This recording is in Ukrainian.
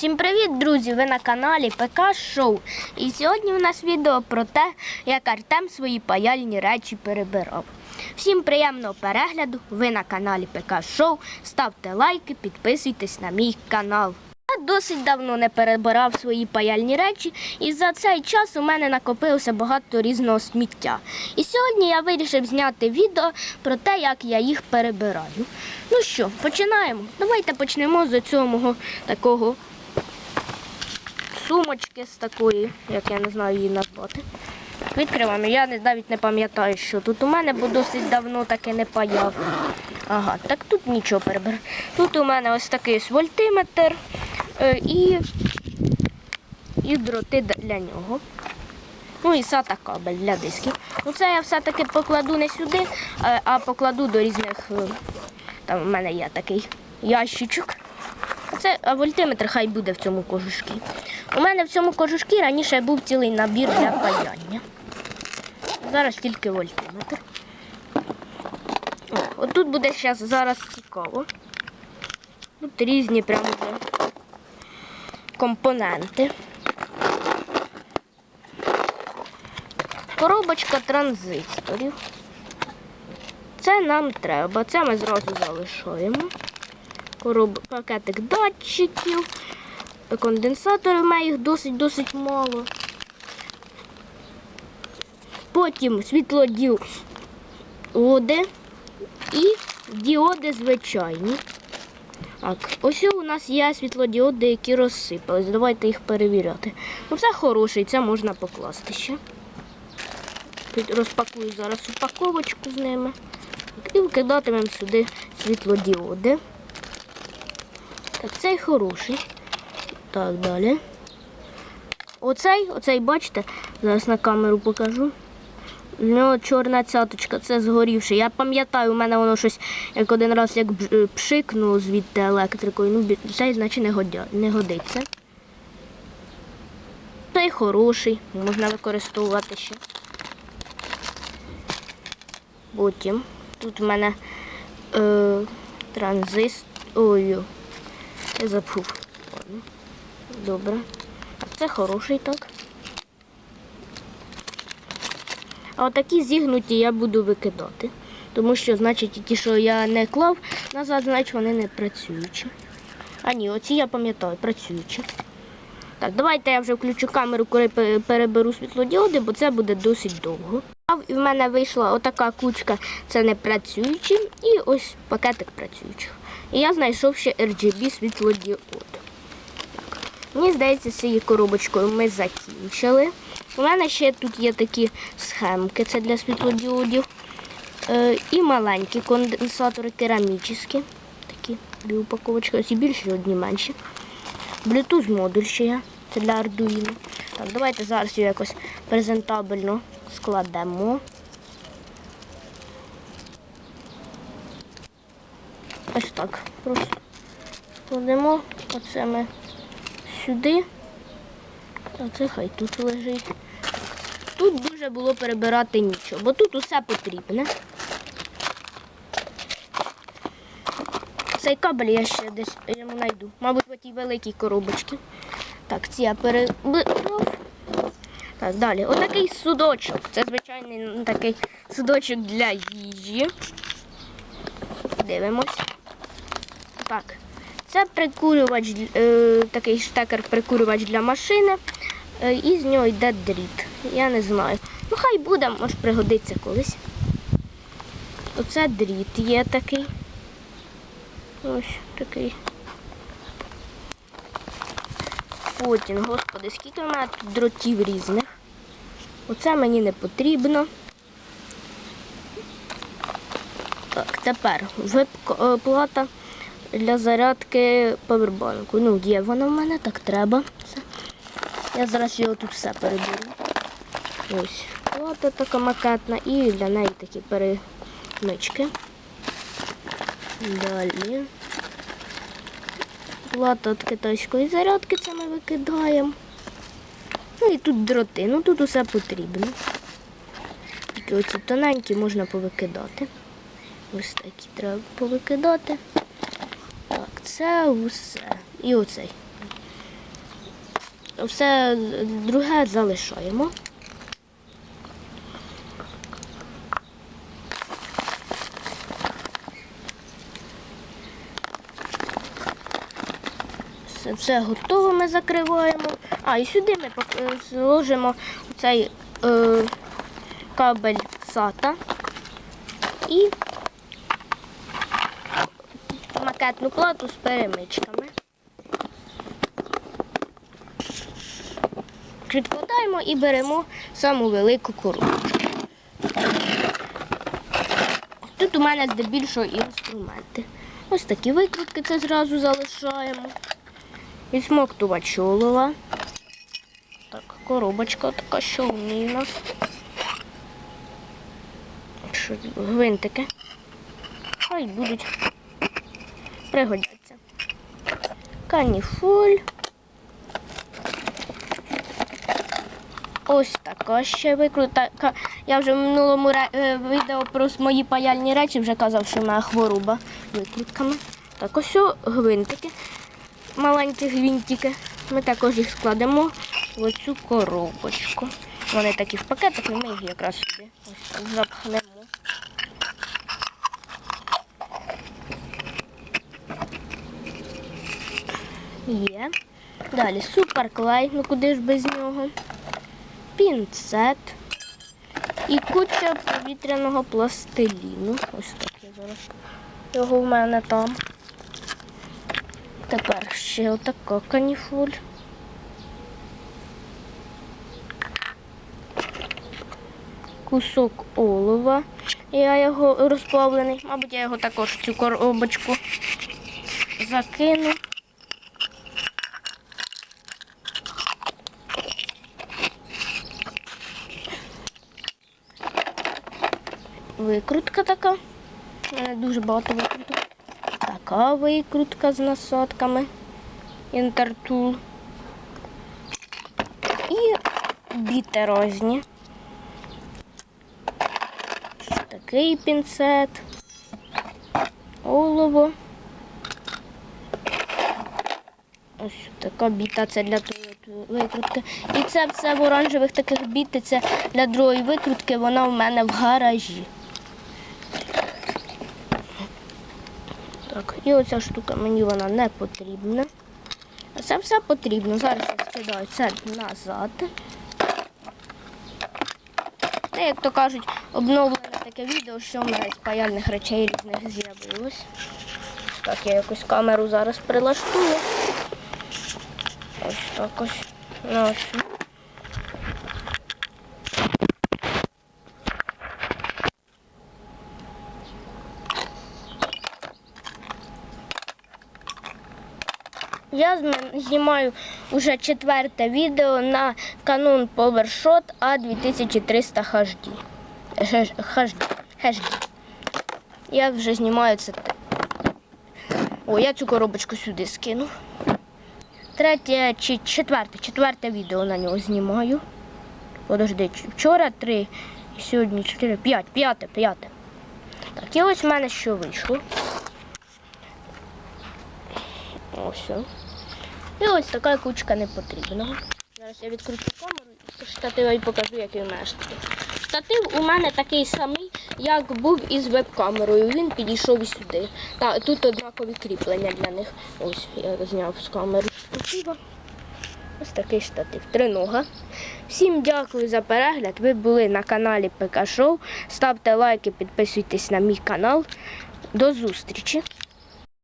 Всім привіт, друзі! Ви на каналі ПК Шоу. І сьогодні у нас відео про те, як Артем свої паяльні речі перебирав. Всім приємного перегляду! Ви на каналі ПК Шоу. Ставте лайки, підписуйтесь на мій канал. Я досить давно не перебирав свої паяльні речі, і за цей час у мене накопилося багато різного сміття. І сьогодні я вирішив зняти відео про те, як я їх перебираю. Ну що, починаємо. Давайте почнемо з цього мого такого сумочки з такої, як я не знаю її назвати. Відкриваємо. Я навіть не пам'ятаю, що тут у мене, бо досить давно таке не паяв. Ага, так тут нічого перебираю. Тут у мене ось такий ось вольтиметр е, і, і дроти для нього. Ну і SATA кабель для дисків. Ну це я все-таки покладу не сюди, е, а покладу до різних. е, Там в мене є такий ящичок. Це а вольтиметр хай буде в цьому кожушки. У мене в цьому кожушки раніше був цілий набір для паяння. Зараз тільки вольтиметр. Отут буде зараз, зараз цікаво. Тут різні прямо компоненти. Коробочка транзисторів. Це нам треба. Це ми зразу залишаємо. Короб... Пакетик датчиків, конденсатори мене їх досить-досить мало. Потім світлодіоди і діоди звичайні. Так, ось у нас є світлодіоди, які розсипались. Давайте їх перевіряти. Ну, це хороший, це можна покласти ще. Тут Розпакую зараз упаковочку з ними. І викидатимемо сюди світлодіоди. Так, цей хороший. Так, далі. Оцей, оцей, бачите, зараз на камеру покажу. У нього чорна цяточка, це згорівший. Я пам'ятаю, у мене воно щось як один раз як пшикнуло звідти електрикою. Ну, цей, значить, не, годя, не годиться. Цей хороший, можна використовувати ще. Потім тут в мене е, транзист. Ой, я забув. Добре. Це хороший так. А отакі зігнуті я буду викидати. Тому що, значить, ті, що я не клав назад, значить вони не працюючі. А ні, оці я пам'ятаю, працюючі. Так, давайте я вже включу камеру, коли переберу світлодіоди, бо це буде досить довго. І в мене вийшла отака кучка, це не працюючі, і ось пакетик працюючих. І я знайшов ще RGB світлодіод. Мені здається, цією коробочкою ми закінчили. У мене ще тут є такі схемки, це для світлодіодів. Е, і маленькі конденсатори керамічні. Такі дві упаковочки, ось і більші, одні менші. Bluetooth модуль ще є. Це для Arduino. Так, давайте зараз його якось презентабельно складемо. Ось так. Просто складемо. Оце ми сюди. А це хай тут лежить. Тут дуже було перебирати нічого, бо тут усе потрібне. Цей кабель я ще десь йому знайду. Мабуть, в тій великій коробочці. Так, ці я перебрав. Так, далі. Отакий судочок. Це звичайний такий судочок для їжі. Дивимось. Так. Це прикурювач, е, такий штекер-прикурювач для машини. Е, і з нього йде дріт. Я не знаю. Ну, хай буде, може пригодиться колись. Оце дріт є такий. Ось такий. Потім, господи, скільки в мене тут дротів різних. Оце мені не потрібно. Так, тепер веб-плата для зарядки павербанку. Ну, є вона в мене, так треба. Я зараз його тут все переберу. Ось. Плата така макетна і для неї такі перемички. Далі. Плата від китайської зарядки це ми викидаємо. Ну і тут дроти. Ну тут усе потрібно. Тільки оці тоненькі можна повикидати. Ось такі треба повикидати. Це усе. І оцей. все друге залишаємо. Все, все готово, ми закриваємо. А, і сюди ми е, зложимо цей е, кабель SATA і макетну плату з перемичками. Відкладаємо і беремо саму велику коробочку. Тут у мене здебільшого інструменти. Ось такі викрутки це зразу залишаємо. Відсмоктувач олова. Так, коробочка така, що в ній у нас. Що тут? гвинтики. Хай будуть. Пригодяться. Каніфоль. Ось така ще викрутка. Я вже в минулому е, відео про мої паяльні речі вже казав, що в мене хвороба викрутками. Так, ось гвинтики, маленькі гвинтики. Ми також їх складемо в оцю коробочку. Вони такі в пакетах, і ми їх якраз сюди ось запхнемо. Є. Далі суперклей, ну куди ж без нього? Пінцет і куча повітряного пластиліну. Ось так я зараз. Його в мене там. Тепер ще отака каніфоль. Кусок олова. Я його розплавлений. Мабуть, я його також в цю коробочку закину. Викрутка така. У мене дуже багато викруток. Така викрутка з насадками. Інтертул. І біти різні. Такий пінцет. Олово. Ось така біта, це для тої викрутки. І це все в оранжевих таких біти, це для другої викрутки, вона в мене в гаражі. І оця штука мені вона не потрібна. Це все потрібно. Зараз я скидаю це назад. Це, як то кажуть, обновлене таке відео, що в мене з паяльних речей різних з'явилось. Ось Так, я якось камеру зараз прилаштую. Ось так ось. Нашу. Я знімаю вже четверте відео на Canon PowerShot A2300 HD. HD. HD. Я вже знімаю це. О, я цю коробочку сюди скину. Третє чи четверте, четверте відео на нього знімаю. Подожди, вчора три, і сьогодні чотири, п'ять, п'яте, п'яте. Так, і ось в мене що вийшло. Ось. І ось така кучка непотрібного. Зараз я відкручу камеру і штатива і покажу, який у мене штатив. Штатив у мене такий самий, як був із веб-камерою. Він підійшов і сюди. Та тут однакові кріплення для них. Ось я зняв з камери штатива. Ось такий штатив. Тринога. Всім дякую за перегляд. Ви були на каналі ПК Шоу. Ставте лайки, підписуйтесь на мій канал. До зустрічі!